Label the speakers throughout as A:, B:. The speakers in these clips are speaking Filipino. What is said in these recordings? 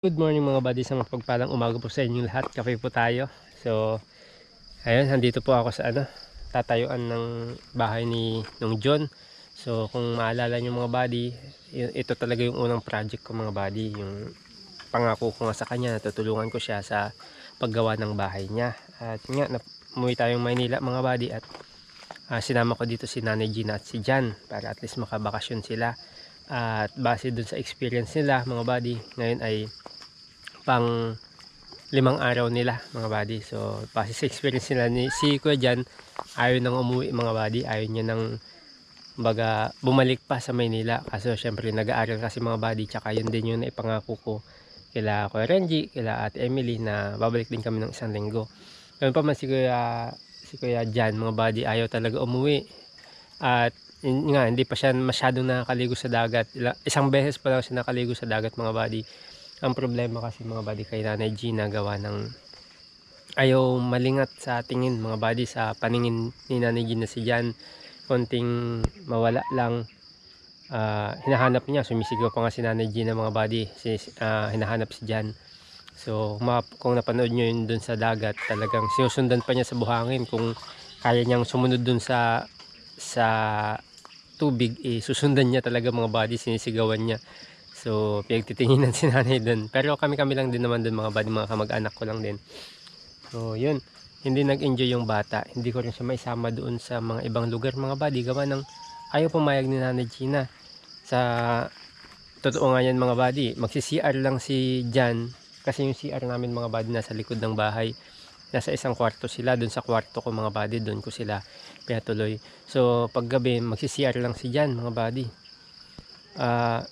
A: Good morning mga buddy sa mapagpalang umaga po sa inyo lahat. Kape po tayo. So, ayun, nandito po ako sa ano, tatayuan ng bahay ni nung John. So, kung maalala niyo mga buddy, ito talaga yung unang project ko mga buddy. Yung pangako ko nga sa kanya, tutulungan ko siya sa paggawa ng bahay niya. At nga, umuwi tayong Maynila mga buddy at ah, sinama ko dito si Nanay Gina at si Jan para at least makabakasyon sila. At base dun sa experience nila mga buddy, ngayon ay pang limang araw nila mga buddy. So, base sa experience nila ni si Kuya Jan, ayaw nang umuwi mga buddy. Ayaw niya nang baga bumalik pa sa Maynila. Kaso syempre nag-aaral kasi mga buddy. Tsaka yun din yung naipangako ko kila Kuya Renji, kila Ate Emily na babalik din kami ng isang linggo. Ngayon pa man si Kuya, si Kuya Jan mga buddy ayaw talaga umuwi. At yun nga, hindi pa siya masyadong nakakaligo sa dagat. Isang beses pa lang siya nakaligo sa dagat mga buddy. Ang problema kasi mga buddy kay Nanay Gina gawa ng ayaw malingat sa tingin mga buddy sa paningin ni Nanay Gina si Jan. Konting mawala lang ah, hinahanap niya. Sumisigaw pa nga si Nanay Gina mga buddy. Si, ah, hinahanap si Jan. So kung napanood nyo yun dun sa dagat talagang sinusundan pa niya sa buhangin kung kaya niyang sumunod dun sa sa tubig eh susundan niya talaga mga body sinisigawan niya. So pinagtitinginan si nanay dun. Pero kami kami lang din naman dun mga body mga kamag-anak ko lang din. So yun. Hindi nag-enjoy yung bata. Hindi ko rin siya maisama doon sa mga ibang lugar mga body. Gawa ng ayaw pumayag ni nanay Gina. Sa totoo nga yan mga body magsi-CR lang si Jan. Kasi yung CR namin mga body nasa likod ng bahay. Nasa isang kwarto sila. Doon sa kwarto ko mga body doon ko sila pinatuloy so paggabi magsi-CR lang si Jan mga body ah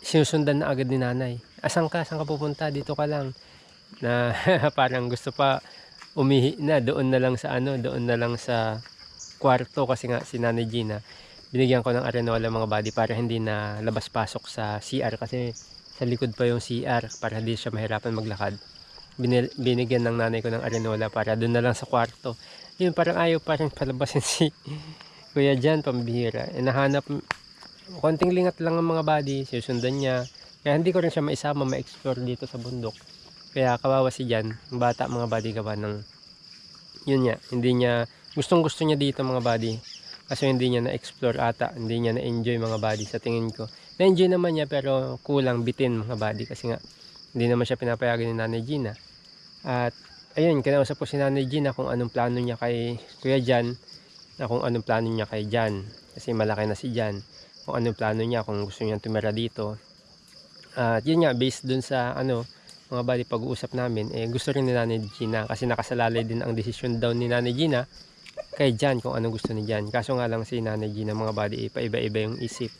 A: sinusundan na agad ni nanay. Asan ka? Saan ka pupunta? Dito ka lang. Na parang gusto pa umihi na doon na lang sa ano doon na lang sa kwarto kasi nga si nanay Gina. Binigyan ko ng arenola mga body para hindi na labas pasok sa CR kasi sa likod pa yung CR para hindi siya mahirapan maglakad. Binigyan ng nanay ko ng arenola para doon na lang sa kwarto yun parang ayaw parang palabasin si kuya dyan pambihira. Eh, nahanap konting lingat lang ang mga body susundan niya. Kaya hindi ko rin siya maisama ma-explore dito sa bundok. Kaya kawawa si Jan bata mga body gawa ng yun niya. Hindi niya gustong gusto niya dito mga body. Kasi hindi niya na-explore ata hindi niya na-enjoy mga body sa tingin ko. Na-enjoy naman niya pero kulang bitin mga body. Kasi nga hindi naman siya pinapayagan ni Nanay Gina. At ayun kinausap ko si Nanay Gina kung anong plano niya kay Kuya Jan na kung anong plano niya kay Jan. Kasi malaki na si Jan. Kung anong plano niya kung gusto niya tumira dito. At yun nga based dun sa ano mga bali pag-uusap namin eh gusto rin ni Nanay Gina kasi nakasalalay din ang desisyon daw ni Nanay Gina kay Jan kung ano gusto ni Jan. Kaso nga lang si Nanay Gina mga bali eh, paiba-iba yung isip.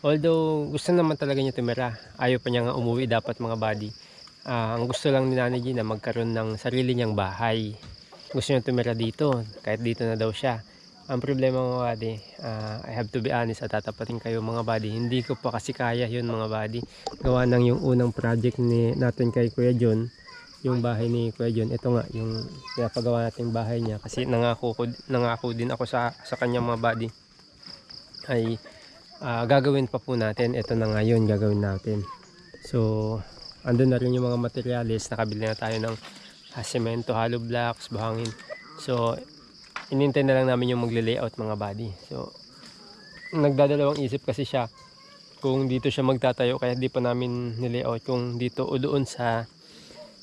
A: Although gusto naman talaga niya tumira. Ayaw pa niya nga umuwi dapat mga body Ah, ang gusto lang ni Nanay Gina magkaroon ng sarili niyang bahay. Gusto niya tumira dito kahit dito na daw siya. Ang problema mga buddy ah, I have to be honest at tatapatin kayo mga buddy. Hindi ko pa kasi kaya yun mga buddy. Gawa ng yung unang project ni natin kay Kuya John yung bahay ni Kuya John. Ito nga yung pinapagawa natin bahay niya kasi nangako, ko, nangako din ako sa, sa kanya mga buddy. Ay ah, gagawin pa po natin. Ito na nga yun gagawin natin. So andun na rin yung mga materials nakabili na tayo ng ah, semento, hollow blocks, buhangin. So inintay na lang namin yung magle-layout mga body so nagdadalawang isip kasi siya kung dito siya magtatayo kaya di pa namin nilayout. Kung dito o doon sa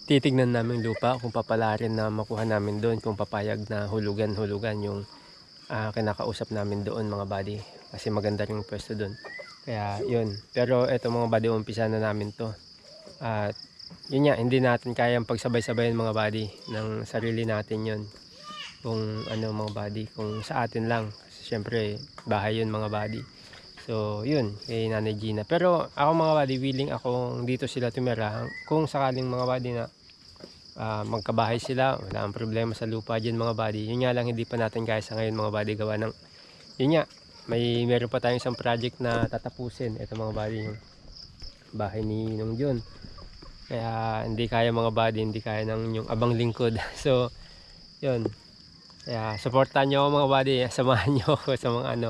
A: titignan namin lupa kung papalarin na makuha namin doon kung papayag na hulugan-hulugan yung ah, kinakausap namin doon mga body kasi maganda rin yung pwesto doon. Kaya yun. Pero eto mga body umpisa na namin to at yun nga hindi natin kayang pagsabay-sabayan mga body ng sarili natin yun. Kung ano mga body kung sa atin lang. Kasi syempre bahay yun mga body so yun kay Nanay Gina. Pero ako mga body willing akong dito sila tumira. Kung sakaling mga body na ah, magkabahay sila wala ang problema sa lupa dyan mga body yun nga lang hindi pa natin kaya sa ngayon mga body gawa ng yun nga may meron pa tayong isang project na tatapusin. Ito mga body yung bahay ni Nung John kaya hindi kaya mga body hindi kaya ng yung abang lingkod. So yun. Kaya supportan nyo mga body. Samahan nyo ako sa mga ano.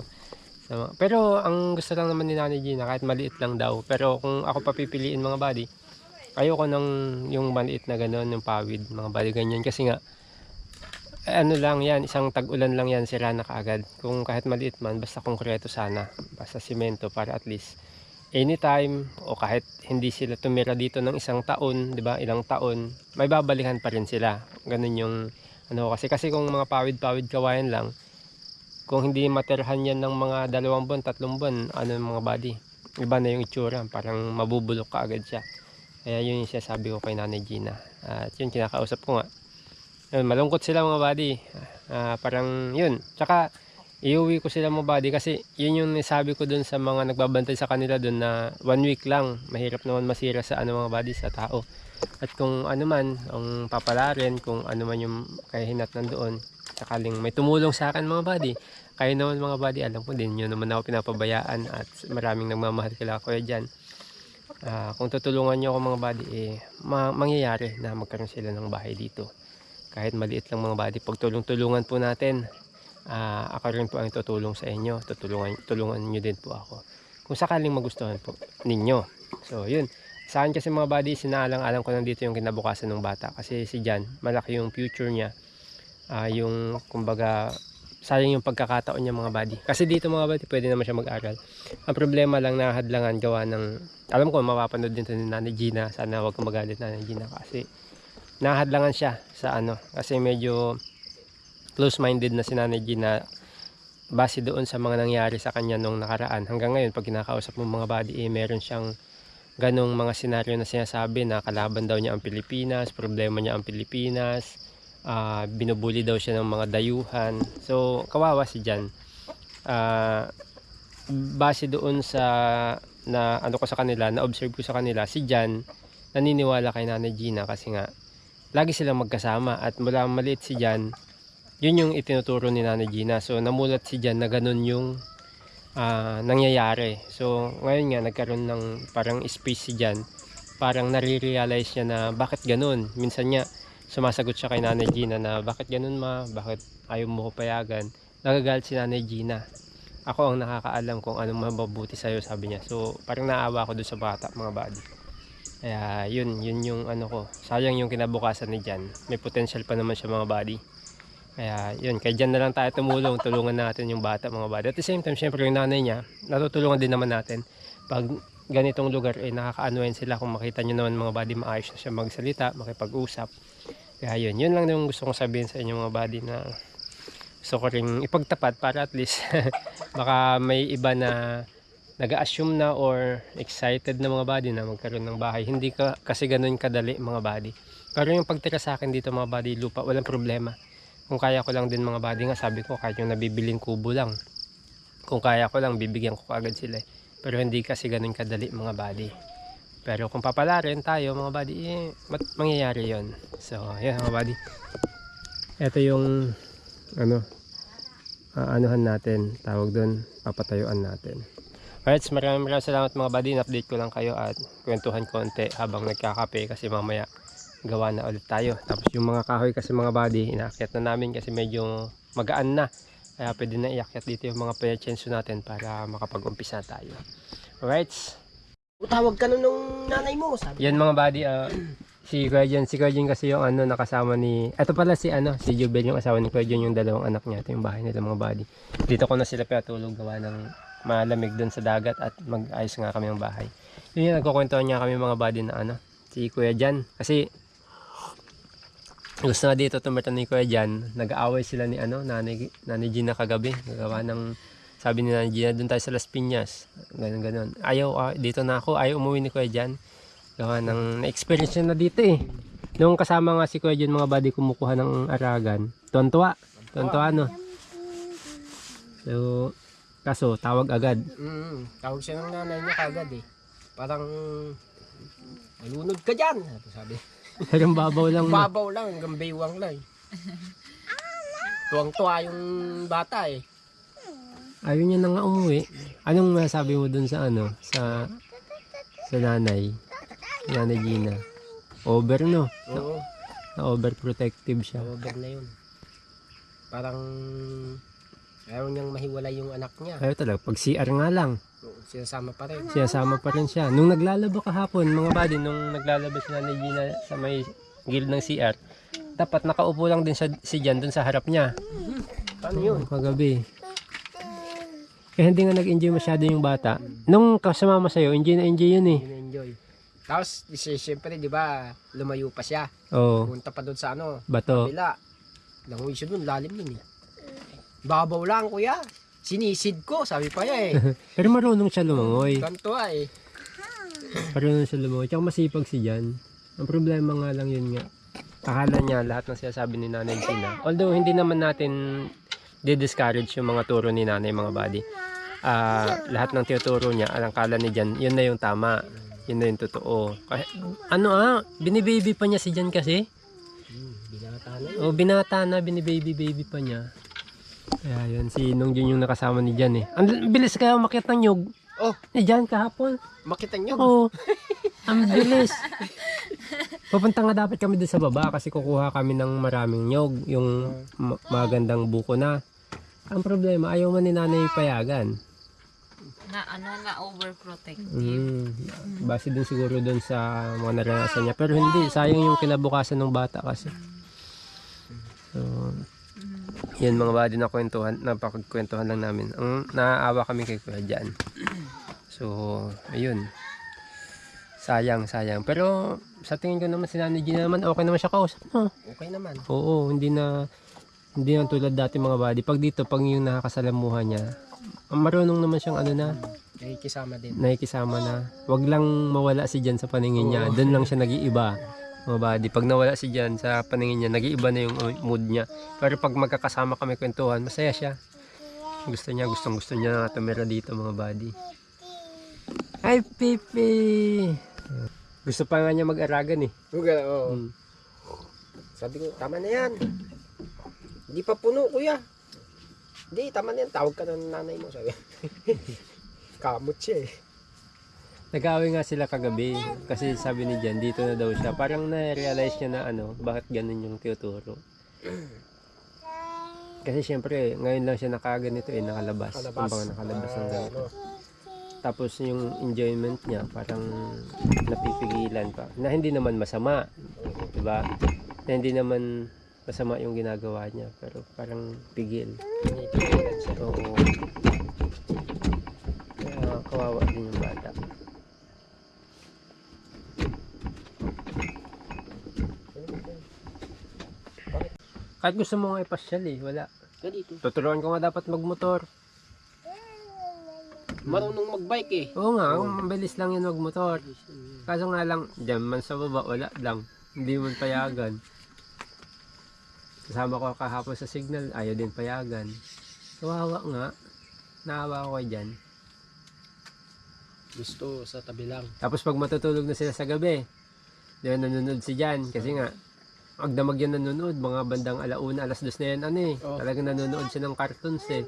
A: Sa mga, pero ang gusto lang naman ni Nanay Gina kahit maliit lang daw. Pero kung ako papipiliin mga body ayoko nang yung maliit na gano'n, yung pawid, mga bali ganyan. Kasi nga, ano lang yan, isang tag-ulan lang yan, sira na kaagad. Kung kahit maliit man, basta konkreto sana, basta simento para at least anytime o kahit hindi sila tumira dito ng isang taon, 'di ba? Ilang taon, may babalikan pa rin sila. Ganun yung ano kasi kasi kung mga pawid-pawid kawayan lang, kung hindi materhan yan ng mga dalawang buwan, tatlong buwan, ano yung mga body, iba na yung itsura, parang mabubulok ka agad siya. Kaya yun yung sinasabi ko kay Nanay Gina. At yun, kinakausap ko nga. Yun, malungkot sila mga body. Ah, parang yun. Tsaka, iuwi ko sila mga body kasi yun yung nasabi ko dun sa mga nagbabantay sa kanila dun na one week lang. Mahirap naman masira sa ano mga body sa tao. At kung ano man, ang papalarin, kung ano man yung kahinat nandoon, sakaling may tumulong sa akin mga body, kayo naman mga body, alam ko din, yun naman ako pinapabayaan at maraming nagmamahal kila kuya dyan. Ah, kung tutulungan nyo ako mga body, eh, ma- mangyayari na magkaroon sila ng bahay dito. Kahit maliit lang mga body, pag tulong-tulungan po natin, ah, ako rin po ang tutulong sa inyo. Tutulungan, tulungan nyo din po ako. Kung sakaling magustuhan po ninyo. So, yun. Sa akin kasi mga body, sinaalang-alang ko lang dito yung kinabukasan ng bata. Kasi si Jan, malaki yung future niya. Ah, yung, kumbaga, sayang yung pagkakataon niya mga body. Kasi dito mga body, pwede naman siya mag-aral. Ang problema lang na hadlangan gawa ng, alam ko mapapanood din to ni Nanay Gina. Sana wag kang magalit Nanay Gina kasi nahadlangan siya sa ano. Kasi medyo close-minded na si Nanay Gina base doon sa mga nangyari sa kanya nung nakaraan. Hanggang ngayon, pag kinakausap mo mga body, eh, meron siyang ganong mga senaryo na sinasabi na kalaban daw niya ang Pilipinas, problema niya ang Pilipinas, ah binubuli daw siya ng mga dayuhan. So, kawawa si Jan. Ah, base doon sa na ano ko sa kanila, na observe ko sa kanila, si Jan naniniwala kay Nanay Gina kasi nga lagi silang magkasama at mula maliit si Jan, yun yung itinuturo ni Nanay Gina. So, namulat si Jan na ganun yung ah, nangyayari. So, ngayon nga nagkaroon ng parang space si Jan. Parang nare-realize niya na bakit ganun. Minsan nga sumasagot siya kay Nanay Gina na bakit ganun ma, bakit ayaw mo ko payagan. Nagagalit si Nanay Gina. Ako ang nakakaalam kung anong mababuti sa'yo, sabi niya. So, parang naawa ako doon sa bata, mga body. Kaya, yun, yun yung ano ko. Sayang yung kinabukasan ni Jan. May potential pa naman siya mga body. Kaya, yun, kay Jan na lang tayo tumulong. Tulungan natin yung bata, mga body. At the same time, syempre yung nanay niya, natutulungan din naman natin. Pag ganitong lugar, eh, nakakaanuin sila. Kung makita nyo naman mga body, maayos na siya magsalita, makipag-usap. Kaya yun, yun lang yung gusto kong sabihin sa inyo mga body na gusto ko ring ipagtapat para at least baka may iba na nag-assume na or excited na mga body na magkaroon ng bahay. Hindi ka kasi ganun kadali mga body. Pero yung pagtira sa akin dito mga body lupa, walang problema. Kung kaya ko lang din mga body nga, sabi ko kahit yung nabibiling kubo lang. Kung kaya ko lang, bibigyan ko agad sila. eh. Pero hindi kasi ganun kadali mga body. Pero kung papalarin tayo mga body, eh, mangyayari yon So, yan mga body. Ito yung ano, aanuhan natin, tawag doon, papatayuan natin. Alright, maraming maraming salamat mga buddy. update ko lang kayo at kwentuhan konti habang nagkakape kasi mamaya gawa na ulit tayo. Tapos yung mga kahoy kasi mga buddy, inaakyat na namin kasi medyo magaan na. Kaya pwede na iakyat dito yung mga pechenso natin para makapag-umpisa tayo. Alright,
B: Tawag ka nun nung nanay mo, sabi.
A: yan mga buddy, ah, si Kuya Jan, si Kuya Jan kasi yung ano nakasama ni, ito pala si ano, si Jubel yung asawa ni Kuya Jan yung dalawang anak niya, ito yung bahay nila mga buddy. Dito ko na sila pinatulog gawa ng malamig doon sa dagat at mag-ayos nga kami ng bahay. Yun yung nagkukwentuhan niya kami mga buddy na ano, si Kuya Jan. Kasi gusto nga dito tumira ni Kuya Jan, nag-aaway sila ni ano, nanay, nanay Gina kagabi, nagawa ng sabi ni Nanay Gina, doon tayo sa Las Piñas. Ganun, ganun. Ayaw, ah, dito na ako. Ayaw umuwi ni Kuya Jan. Gawa ng na-experience na dito eh. Nung kasama nga si Kuya Jan, mga buddy, kumukuha ng aragan. Tuwan-tuwa, no? So, kaso, tawag agad.
B: Mm, tawag siya ng nanay niya kagad eh. Parang, malunod ka dyan. Sabi,
A: Pero babaw lang. no?
B: Babaw lang, hanggang baywang lang eh. Tuwang-tuwa yung bata eh.
A: Ayaw niya na nga umuwi. Anong masabi mo dun sa ano? Sa sa nanay? Nanay Gina. Over, no?
B: Oo,
A: Na overprotective siya.
B: over na yun. Parang, Ayaw niyang mahiwalay yung anak niya.
A: Ayaw talaga. Pag CR nga lang.
B: Oo, Sinasama pa rin.
A: Sinasama pa rin siya. Nung naglalaba kahapon, mga buddy, nung naglalaba si Nanay Gina sa may gilid ng CR, dapat nakaupo lang din siya, si Jan dun sa harap niya.
B: Paano yun?
A: Kagabi. Kaya hindi nga nag-enjoy masyado yung bata. Nung kasama mo sa'yo, enjoy na enjoy yun eh.
B: Enjoy. Tapos, siya- siyempre, di ba, lumayo pa siya.
A: Oo,
B: Punta pa doon sa ano,
A: bato.
B: kabila. Langoy siya doon, lalim yun eh. Babaw lang, kuya. Sinisid ko, sabi pa niya eh.
A: Pero marunong siya lumangoy.
B: Ganto ah eh.
A: Marunong siya lumangoy. Tsaka masipag si Jan. Ang problema nga lang yun nga. Akala niya lahat ng sinasabi ni Nanay Gina. Although hindi naman natin di-discourage yung mga turo ni Nanay mga buddy. Ah, lahat ng tinuturo niya, ang akala ni Jan, yun na yung tama. Yun na yung totoo. Ano ah, binibaby pa niya si Jan kasi.
B: Hmm, binata na yun.
A: O binata na, binibaby-baby pa niya. Kaya yun, si Nong Jun yung nakasama ni Jan eh. Ang bilis kaya umakyat ng nyug.
B: Oh,
A: Ni Jan kahapon.
B: makita niyo.
A: Oo. Ang bilis. Papunta nga dapat kami doon sa baba kasi kukuha kami ng maraming nyog. Yung ma- magandang buko na. Ang problema, ayaw man ni nanay payagan.
C: na ano na overprotective.
A: Mm. Base din siguro doon sa mga naranasan niya. Pero hindi, sayang yung kinabukasan ng bata kasi. Yan mga body na kwentuhan, napakagkwentuhan lang namin. Ang naaawa kami kay Kuya Jan. So, ayun. Sayang, sayang. Pero sa tingin ko naman si Nanay Gina naman okay naman siya kausap. No?
B: Okay naman.
A: Oo, hindi na hindi na tulad dati mga body. Pag dito, pag yung nakakasalamuha niya, marunong naman siyang ano na,
B: Nakikisama din.
A: nakikisama na. Wag lang mawala si Jan sa paningin niya. Doon lang siya nag-iiba. Mga buddy. Pag nawala si Jan sa paningin niya, nag-iiba na yung mood niya. Pero pag magkakasama kami kwentuhan, masaya siya. Gusto niya, gustong gusto niya na tumira dito mga buddy. Hi, Pipi! Gusto pa nga niya mag-aragan eh.
B: Okay, oo.
A: Mm.
B: Sabi ko, tama na yan. Hindi pa puno, kuya. Hindi, tama na yan. Tawag ka ng nanay mo, sabi. Kamot siya eh.
A: Nag-away nga sila kagabi kasi sabi ni Jan dito na daw siya. Parang na-realize niya na ano, bakit ganun yung tinuturo. Kasi syempre, ngayon lang siya nakaganito eh, nakalabas.
B: Kalabas.
A: Kumbaga nakalabas ng
B: Ah,
A: ganito. Tapos yung enjoyment niya, parang napipigilan pa. Na hindi naman masama, di ba? Na hindi naman masama yung ginagawa niya, pero parang pigil. Oo. Kaya kawawa din yung bata. Kahit gusto mo nga ipasyal eh, wala.
B: Ka dito.
A: Tuturuan ko nga dapat magmotor.
B: Marunong magbike eh.
A: Oo nga, ang bilis lang yun magmotor. Kaso nga lang, dyan man sa baba, wala lang. Hindi man payagan. Kasama ko kahapon sa signal, ayaw din payagan. Kawawa nga. Naawa ko dyan.
B: Gusto sa tabi lang.
A: Tapos pag matutulog na sila sa gabi, ba nanonood si Jan kasi nga magdamag yan nanonood, mga bandang alauna, alas dos na yan, ano eh.
B: Oh.
A: Talagang nanonood siya ng cartoons eh.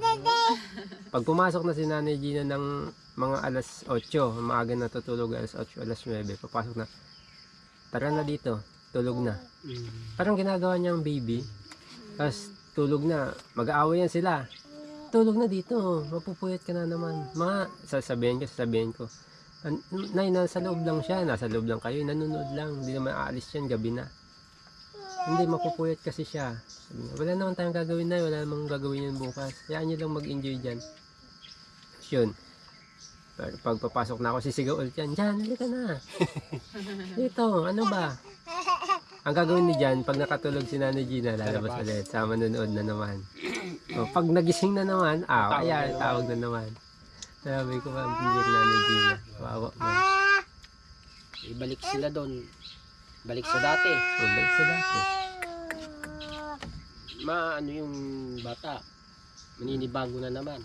A: Pag pumasok na si Nanay Gina ng mga alas 8, maaga na tutulog, alas 8, alas 9, papasok na, tara na dito, tulog na. Parang ginagawa niyang baby, tapos tulog na, mag-aaway yan sila. Tulog na dito, mapupuyat ka na naman. Mga, sasabihin ko, sasabihin ko, "An- Nay, nasa loob lang siya, nasa loob lang kayo, nanonood lang, hindi naman aalis yan, gabi na. Hindi, mapupuyat kasi siya. Sabi niya, wala naman tayong gagawin na, wala namang gagawin yan bukas. Hayaan niyo lang mag-enjoy dyan. Tapos Yun. Pero pag papasok na ako, sisigaw ulit yan, Jan, halika na. Dito, ano ba? Ang gagawin ni Jan, pag nakatulog si Nanay Gina, lalabas ulit. Sa manonood na naman. O, pag nagising na naman, ah, kaya tawag na naman. Sabi ko pa, hindi Nanay Gina. Wawa mo.
B: Ibalik sila doon. Balik sa dati.
A: Mabalik sa dati.
B: Ma, ano yung bata? Maninibago na naman.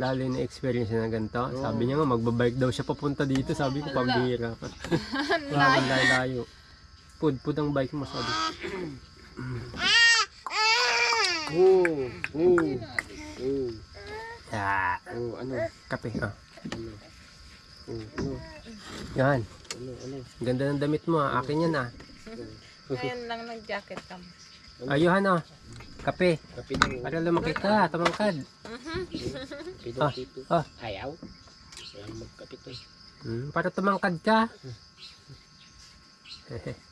A: Lalo yung experience na ganito.
B: Oo.
A: Sabi niya nga, magbabike daw siya papunta dito. Sabi ko, pambihira ka. Wala kang layo. Pud, pud ang bike mo, sabi.
B: Oo. Oo. Oo.
A: Ah,
B: Oo. Ano?
A: kape. Ah.
B: Ano? Oo. Ano?
A: Yan.
B: Ano? Ano?
A: Ganda ng damit mo. ah. Akin yan ah.
C: Ngayon lang nag-jacket ka mo.
A: Ayuhan ah. Kape.
B: Kape daw.
A: Para lumaki ka, tumangkad.
B: Pinutito.
A: ah.
B: Ayaw. Ayaw magkape to.
A: Hmm, para tumangkad ka.